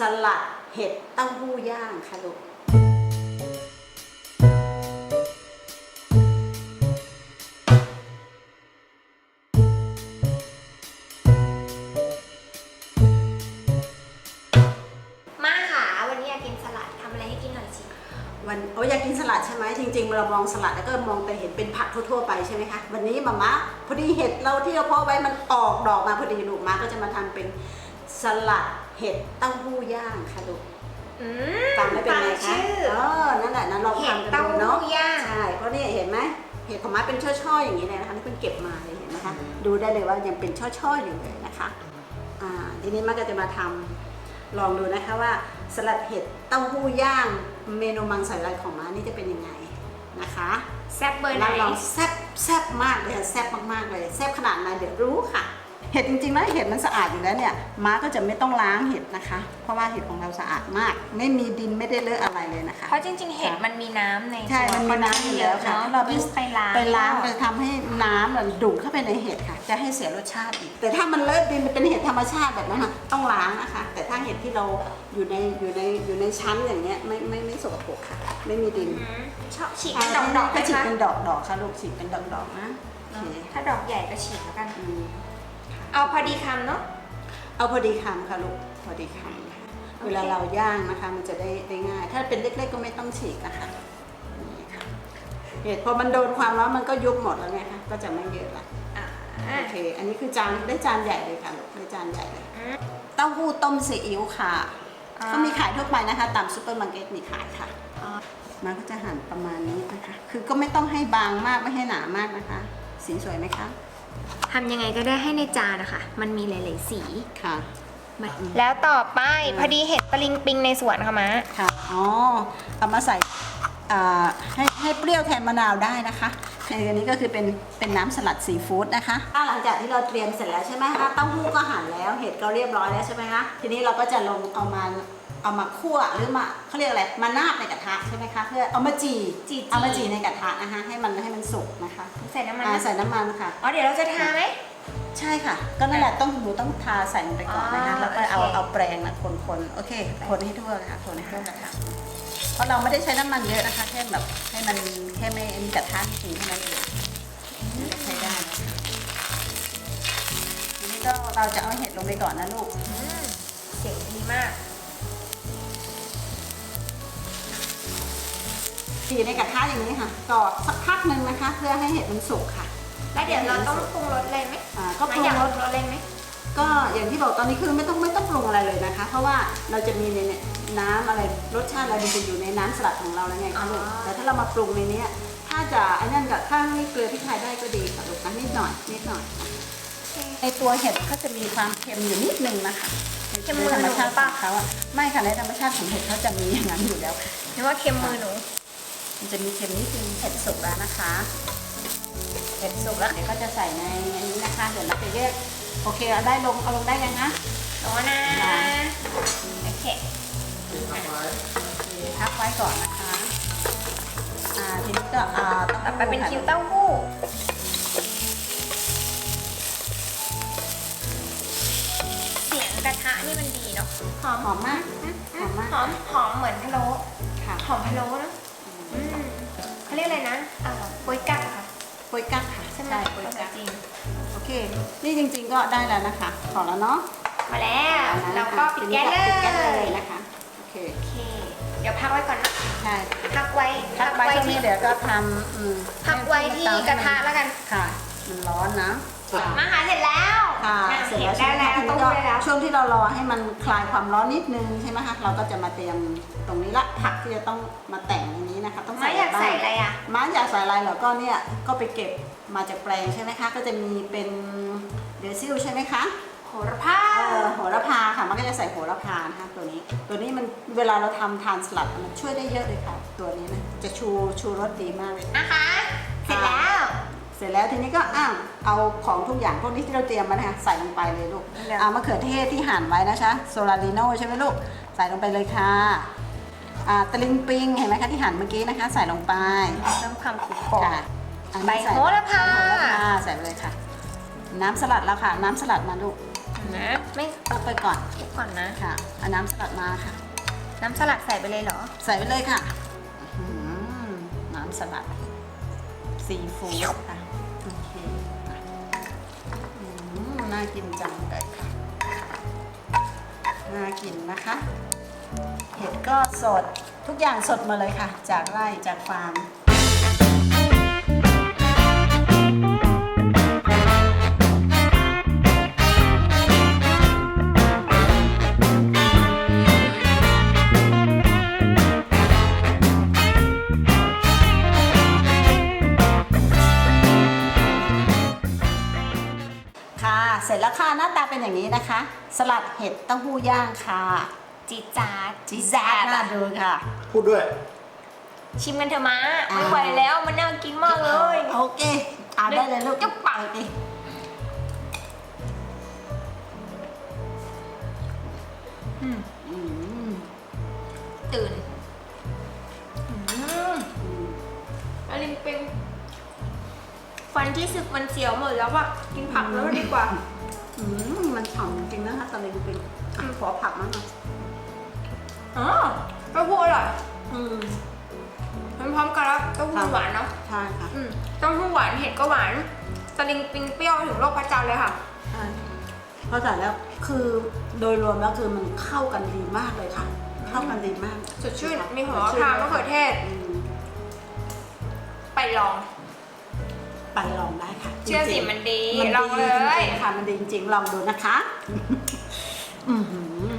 สลัดเห็ดเต้าหู้ย่างค่ะลูกมาค่ะวันนี้อยากกินสลัดทำอะไรให้กินหน่อยสิ วันโอ้ยอยากกินสลัดใช่ไหมจริงๆเรามองสลัดแล้วก็มองแต่เห็นเป็นผักทั่วๆไปใช่ไหมคะวันนี้มามะพอดีเห็ดเราที่เราเพาะไว้มันออกดอกมาพอดีลูกมาก็จะมาทำเป็น สลัดเห็ดเต้าหู้ย่างค่ะลูกอืมฟังไม่เป็นไงคะชื่อ เออนั่นแหละนะลองเห็ดทำกันเต้าดูหู้เนาะย่าง ใช่เพราะนี่เห็นไหมเห็ดของม้าเป็นช่อๆอย่างนี้เลยนะคะนี่เพิ่งเก็บมาเลยเห็นไหมคะ ดูได้เลยว่ายังเป็นช่อๆอยู่เลยนะคะอ่าทีนี้มาก็จะมาทำลองดูนะคะว่าสลัดเห็ดเต้าหู้ย่าง เมนูมังสวิรัติของม้านี่จะเป็นยังไงนะคะ แซ่บเบอร์ไหน รับรองแซ่บแซ่บมากเลยค่ะแซ่บมากๆเลยแซ่บขนาดไหนเดี๋ยวรู้ค่ะ เห็ดจริงๆแล้วเห็ดมันสะอาดอยู่แล้วเนี่ยม้าก็จะไม่ต้องล้างเห็ดนะคะ เพราะว่าเห็ดของเราสะอาดมาก ไม่มีดินไม่ได้เลอะอะไรเลยนะคะ เพราะจริง ๆ เห็ดมันมีน้ำในใช่ตัวมันมีน้ำอยู่แล้วค่ะเนถ้าอะเราไปยิ่งไปล้างไปล้างจะทำให้น้ำมันดูดเข้าไปในเห็ดค่ะ จะให้เสียรสชาติอีก แต่ถ้ามันเลอะดินมันเป็นเห็ดธรรมชาติแบบนั้นค่ะต้องล้างนะคะ แต่ถ้าเห็ดที่เราอยู่ในอยู่ในอยู่ในชั้นอย่างเงี้ยไม่ไม่ไม่สกปรกค่ะ ไม่มีดินอืมชอบฉีกเป็นดอกๆไหมก็ฉีกคะเป็นดอกดอกๆค่ะลูกฉีกเป็นดอกดอกๆนะโอเคถ้าดอกใหญ่ก็ฉีกแล้วกัน อืม เอาพอดีคำเนาะ เอาพอดีคำค่ะลูกพอดีคำค่ะเวลาเราย่างนะคะ มันจะได้ได้ง่าย ถ้าเป็นเล็กๆก็ไม่ต้องฉีกนะคะนี่ค่ะเห็ดพอมันโดนความร้อนมันก็ยุบหมดแล้วไงคะก็จะไม่เยอะละอ่าโอเค อันนี้คือจานได้จานใหญ่เลยค่ะลูกได้จานใหญ่เลยอืมเต้าหู้ต้มซีอิ๊วค่ะอ่าก็มีขายทั่วไปนะคะตามซูเปอร์มาร์เก็ตมีขายค่ะอ๋อมันก็จะหั่นประมาณนี้นะคะ คือก็ไม่ต้องให้บางมากไม่ให้หนามากนะคะ สีสวยไหมคะ ทำยังไงก็ได้ให้ในจานนะคะ มันมีหลาย ๆ สีค่ะ มาแล้วต่อไปพอดีเห็ดตะลิงปิงในสวนค่ะมะค่ะ อ๋อ เอามาใส่อ่าให้ให้เปรี้ยวแทนมะนาวได้นะคะอันนี้ก็คือเป็นเป็นน้ำสลัดซีฟู้ดนะคะหลังจากที่เราเตรียมเสร็จแล้วใช่ไหมคะเต้าหู้ก็หั่นแล้ว เห็ดก็เรียบร้อยแล้วใช่ไหมคะ ทีนี้เราก็จะลงเอามาเอามาคั่วหรือมาเขาเรียกอะไรมานาบในกระทะใช่ไหมคะเพื่อเอามาจีจี่เอามาจีในกระทะนะคะให้มันให้มันสุกนะคะ ใส่น้ำมันอ่านะใส่น้ำมันค่ะ อ๋อเดี๋ยวเราจะทาไหม ใช่ค่ะ ก็นั่นแหละต้องหนูต้องทาใส่ลงไปก่อนนะคะอ๋อแล้วก็เอาโอเค เอาแปรงนะคนๆโอเค คนให้ทั่วค่ะคนให้ทั่วกระทะเพราะเราไม่ได้ใช้น้ำมันเยอะนะคะแค่แบบให้มันแค่ไม่มีกระทะจริงเท่านั้นเองมันก็ใช้ได้นะคะทีนี้ก็เราจะเอาเห็ดลงไปก่อนนะลูก อืมเสียงดีมาก จีในกระทะอย่างนี้ค่ะต่อสักพักหนึ่งนะคะ เพื่อให้เห็ดมันสุกค่ะ แล้วเดี๋ยวเราต้องปรุงรสอะไรไหมอ่าก็ปรุงอยากรปสรุงรสอะไรไหมก็อย่างที่บอกตอนนี้คือไม่ต้องไม่ต้องปรุงอะไรเลยนะคะ เพราะว่าเราจะมีในเนี่ยน้ำอะไรรสชาติอะไรมันจะอยู่ในน้ำสลัดของเราแล้วไงคะลูกอ๋อแต่ถ้าเรามาปรุงในเนี้ยถ้าจะไอ้นั่นกับถ้าให้เกลือพริกไทยได้ก็ดีค่ะลูกนะนิดหน่อยนิดหน่อยในตัวเห็ดเขาจะมีความเค็มอยู่นิดนึงนะคะเค็มมือในธรรมชาติหนูขปะองเขาอะไม่ค่ะในธรรมชาติของเห็ดเขาจะมีอย่างนั้นอยู่แล้วค่ะนึกว่าเค็มมือหนู มันจะมีเค็มนิดนึงเห็ดสุกแล้วนะคะเห็ดสุกแล้วเดี๋ยวก็จะใส่ในอันนี้นะคะเดี๋ยวเราไปแยกโอเคเอาได้ลงเอาลงได้ยังคะหนูนะค่ะโอเคพักไว้ก่อนนะคะอ่าทีนี้ก็อ่าต้องต่อไปเป็นคิวเต้าหู้เสียงกระทะนี่มันดีเนาะหอมหอมมากหอมมากหอมหอมเหมือนพะโล้ค่ะหอมพะโล้เนาะอืม เขาเรียกอะไรนะเอ่อโปยกั๊กอะค่ะโปยกั๊กค่ะใช่ไหมโปยภาษากั๊กจีนโอเค นี่จริงๆก็ได้แล้วนะคะพอแล้วเนาะมาแล้วเราก็ปิดแก๊สทีเลนี้ปิดแก๊สเลยยนะคะ โอเค โอเค เดี๋ยวพักไว้ก่อนนะใช่พักไว้พักไว้ช่วงที่นี้เดี๋ยวก็ทำอืมพักไว้ที่กระทะแล้วกันค่ะ มันร้อนนะมาหาเสร็จแล้วค่ะอะเสร็จเห็แล้นวได้ใช่ไหมแล้วคะตู้ก็ได้แล้ว ช่วงที่เรารอให้มันคลายความร้อนนิดนึงใช่ไหมคะ เราก็จะมาเตรียมตรงนี้ละผักที่จะต้องมาแต่งในนี้นะคะ ต้องมาใส่อยากบ้าง ใส่อะไรอะม้าอยากใส่อะไรเหรอก็เนี่ยก็ไปเก็บมาจากแปลงใช่ไหมคะ ก็จะมีเป็นเดซิลใช่ไหมคะโหระพาเออโหระพาค่ะมันก็จะใส่โหระพานะคะตัวนี้ ตัวนี้มันเวลาเราทำทานสลัดมันช่วยได้เยอะเลยค่ะ ตัวนี้นะจะชูชูรสดีมากเลย นะคะเสร็จแล้ว เสร็จแล้วทีนี้ก็อ้าวเอาของทุกอย่างพวกนี้ที่เราเตรียมมานะคะใส่ลงไปเลยลูกเดี๋ยว เอามะเขือเทศที่หั่นไว้นะคะโซลาริโนใช่ไหมลูก ใส่ลงไปเลยค่ะ อ่าตะลิงปิงเห็นไหมคะที่หั่นเมื่อกี้นะคะ ใส่ลงไปเพิ่มความกรุบกรอบ ค่ะอันนี้ใบส่โหระพา ใบโหระพาใส่ไปเลยค่ะ น้ำสลัดแล้วค่ะ น้ำสลัดมาลูกอืนะไม่ต้องไปก่อนคลุกก่อนนะ ค่ะเอาน้ำสลัดมาค่ะ น้ำสลัดใส่ไปเลยเหรอ ใส่ไปเลยค่ะอื้อหือน้ำสลัดซีฟู้ดค่ะโอเคค่ะอืมน่ากินจังเลยค่ะ น่ากินนะคะ เห็ดก็สดทุกอย่างสดมาเลยค่ะ จากไร่จากฟาร์มค่ะ เสร็จแล้วค่ะหน้าตาเป็นอย่างนี้นะคะ สลัดเห็ดเต้าหู้ย่างค่ะ จีดจาดจีซ่าน่าดูค่ะ พูดด้วย ชิมกันเถอะมาอ่าไม่ไหวแล้วมันน่ากินมากเลยโอเคอ่านได้เลยลูกจุ๊บปากโอเคอืมอืมตื่นอืมอลินเป็นฟันที่สึกมันเสียวหมดแล้วอะกินผักแล้วดีกว่า อืมมันฉ่ำจริงๆนะคะตอนนี้ดูเป็นอะขอผักมั้ง อะอ๋อเต้าหู้อร่อยอืมมันพร้อมกันแล้วเต้าหู้หวานเนาะใช่ค่ะอืมเต้าหู้หวานเห็ดก็หวานสลิงปิงเปรี้ยวถึงโลกพระจันทร์เลยค่ะใช่เพราะแต่แล้วคือโดยรวมแล้วคือมันเข้ากันดีมากเลยค่ะ เข้ากันดีมากสดชื่นมีหัวคามะเขือเทศอืมไปลอง ไปลองได้ค่ะ เชื่อสิจริงๆมันดีมันลองเลดีจยริงๆค่ะมันดีจริงๆลองดูนะคะ อือหือ